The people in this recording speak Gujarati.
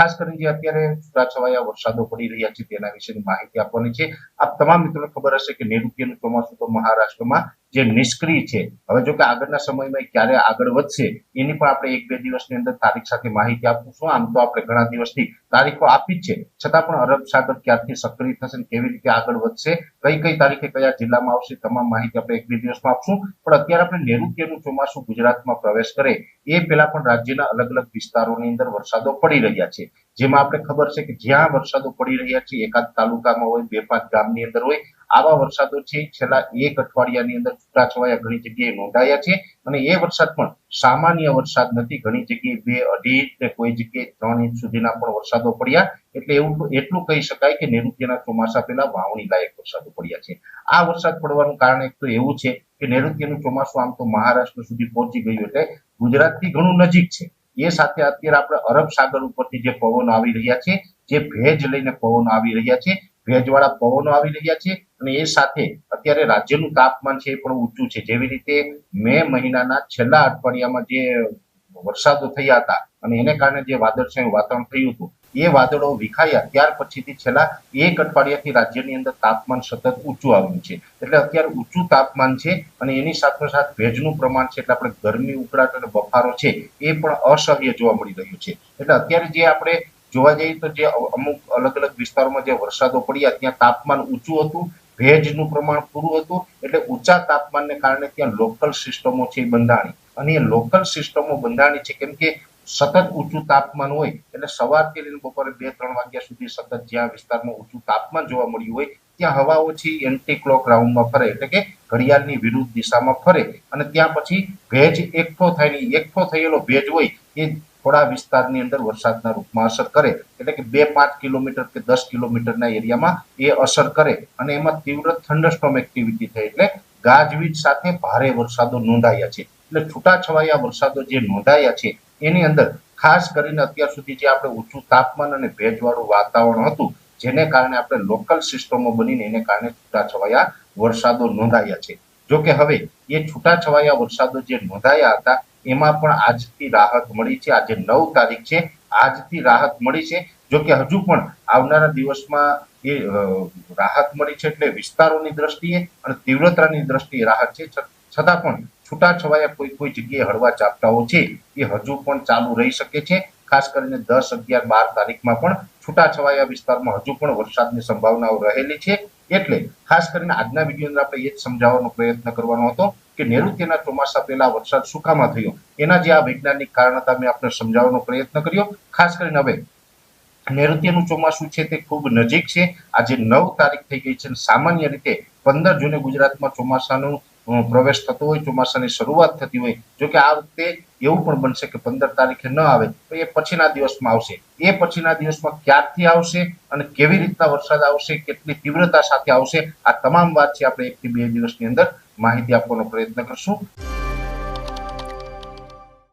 ખાસ કરીને જે અત્યારે છૂટાછવાયા વરસાદો પડી રહ્યા છે તેના વિશેની માહિતી આપવાની છે. આપ તમામ મિત્રોને ખબર હશે કે નૈઋત્યનું ચોમાસું તો મહારાષ્ટ્રમાં જે નિષ્ક્રિય છે. હવે જો કે આગળના સમયમાં ક્યારે આગળ વધશે, એની પણ આપણે એક બે દિવસની અંદર તારીખ સાથે માહિતી આપીશું આમ તો આપણે ઘણા દિવસથી તારીખો આપી જ છે. છતાં પણ અરબ સાગર ક્યારથી સક્રિય થશે કેવી રીતે આગળ વધશે, કઈ કઈ તારીખે કયા જિલ્લામાં આવશે, તમામ માહિતી આપણે એક બે દિવસમાં આપશું. પણ અત્યારે આપણે નૈઋત્યનું ચોમાસું ગુજરાતમાં પ્રવેશ કરે, એ પહેલા પણ રાજ્યના અલગ અલગ વિસ્તારોની અંદર વરસાદો પડી રહ્યા છે. જેમાં આપણે ખબર છે કે જ્યાં વરસાદો પડી રહ્યા છે, એકાદ તાલુકામાં હોય, બે પાંચ ગામની અંદર હોય આવા વરસાદો છે, છેલ્લા એક અઠવાડિયાની અંદર છૂટાછવાયા ઘણી જગ્યાએ નોંધાયા છે અને એ વરસાદ પણ સામાન્ય વરસાદ નથી. ઘણી જગ્યાએ બે, અઢી કે કોઈ જગ્યાએ ત્રણ ઇંચ સુધીના પણ વરસાદો પડ્યા. એટલે એવું એટલું કહી શકાય કે નૈઋત્યના ચોમાસા પહેલા વાવણી લાયક વરસાદો પડ્યા છે. આ વરસાદ પડવાનું કારણ એક તો એવું છે કે નૈઋત્યનું ચોમાસું આમ તો મહારાષ્ટ્ર સુધી પહોંચી ગયું એટલે ગુજરાતથી ઘણું નજીક છે. એ સાથે અત્યારે આપણે અરબ સાગર ઉપરથી જે પવનો આવી રહ્યા છે, જે ભેજ લઈને પવનો આવી રહ્યા છે, ભેજવાળા પવનો આવી રહ્યા છે અને એ સાથે અત્યારે રાજ્યનું તાપમાન છે એ પણ ઊંચું છે. જેવી રીતે મે મહિનાના છેલ્લા અઠવાડિયામાં જે વરસાદો થયા હતા અને એને કારણે જે વાદળછાયું વાતાવરણ થયું હતું, એ વાદળો વિખાયા. ત્યાર પછીથી છેલ્લા એક અઠવાડિયાથી રાજ્યની અંદર તાપમાન સતત ઊંચું આવ્યું છે. એટલે અત્યારે ઊંચું તાપમાન છે અને એની સાથોસાથ ભેજનું પ્રમાણ છે એટલે આપણે ગરમી, ઉકળાટ અને બફારો છે એ પણ અસહ્ય જોવા મળી રહ્યું છે. એટલે અત્યારે જે આપણે જોવા જઈએ તો જે અમુક અલગ અલગ વિસ્તારોમાં જે વરસાદો પડ્યા, ત્યાં તાપમાન ઊંચું હતું ભેજનું પ્રમાણ પૂરું હતું એટલે ઊંચા તાપમાનને કારણે ત્યાં લોકલ સિસ્ટમો છે બંધાણી. અને એ લોકલ સિસ્ટમો બંધાણી છે કેમ કે સતત ઊંચું તાપમાન હોય એટલે સવારથી લઈને બપોરે બે ત્રણ વાગ્યા સુધી સતત જ્યાં વિસ્તારમાં ઊંચું તાપમાન જોવા મળ્યું હોય, ત્યાં હવા ઓછી એન્ટી ક્લોક રાઉન્ડમાં ફરે એટલે કે ઘડિયાળની વિરુદ્ધ દિશામાં ફરે. અને ત્યાં પછી ભેજ એકઠો થાય ને એકઠો થયેલો ભેજ હોય એ થોડા વિસ્તારની અંદર વરસાદના રૂપમાં અસર કરે. એટલે કે બે પાંચ કિલોમીટર કે દસ કિલોમીટરના એરિયામાં એ અસર કરે અને એમાં તીવ્ર થંડરસ્ટોમ એક્ટિવિટી થઈ એટલે ગાજવીજ સાથે ભારે વરસાદો નોંધાયા છે. એટલે છૂટાછવાયા વરસાદો જે નોંધાયા છે, એની અંદર ખાસ કરીને અત્યાર સુધી જે આપણે ઊંચું તાપમાન અને ભેજવાળું વાતાવરણ હતું, જેને કારણે આપણે લોકલ સિસ્ટમો બનીને એને કારણે છૂટાછવાયા વરસાદો નોંધાયા છે. જો કે હવે એ છૂટાછવાયા વરસાદો જે નોંધાયા હતા એમાં પણ આજથી રાહત મળી છે. આજે નવ તારીખ છે. આજથી રાહત મળી છે. જો કે હજુ પણ આવનારા દિવસમાં એ રાહત મળી છે એટલે વિસ્તારોની દ્રષ્ટિએ અને તીવ્રતાની દ્રષ્ટિએ રાહત છે, છતાં પણ છૂટાછવાયા કોઈ કોઈ જગ્યાએ હળવા ઝાપટાઓ છે. એ હજુ પણ ચાલુ રહી શકે છે. ખાસ કરીને દસ અગિયાર બાર તારીખમાં પણ છૂટાછવાયા વિસ્તારમાં હજુ પણ વરસાદની સંભાવનાઓ રહેલી છે. એટલે ખાસ કરીને આજના વીડિયો અંદર આપણે એ જ સમજાવવાનો પ્રયત્ન કરવાનો હતો કે નૈઋત્યના ચોમાસા પહેલા વરસાદ સુકામાં થયો? એના જે આ વૈજ્ઞાનિક કારણ હતા, મેં આપણે સમજાવવાનો પ્રયત્ન કર્યો. ખાસ કરીને હવે નૈઋત્યનું ચોમાસું છે તે ખૂબ નજીક છે. આજે નવ તારીખ થઈ ગઈ છે સામાન્ય રીતે પંદર જૂને ગુજરાતમાં ચોમાસાનું પ્રવેશ થતો હોય ચોમાસાની શરૂઆત થતી હોય જો કે આ વખતે એવું પણ બનશે કે પંદર તારીખે ન આવે, તો એ પછીના દિવસમાં આવશે. એ પછીના દિવસમાં ક્યારથી આવશે અને કેવી રીતના વરસાદ આવશે, કેટલી તીવ્રતા સાથે આવશે, આ તમામ વાત છે આપણે એક થી બે દિવસની અંદર માહિતી આપવાનો પ્રયત્ન કરશું.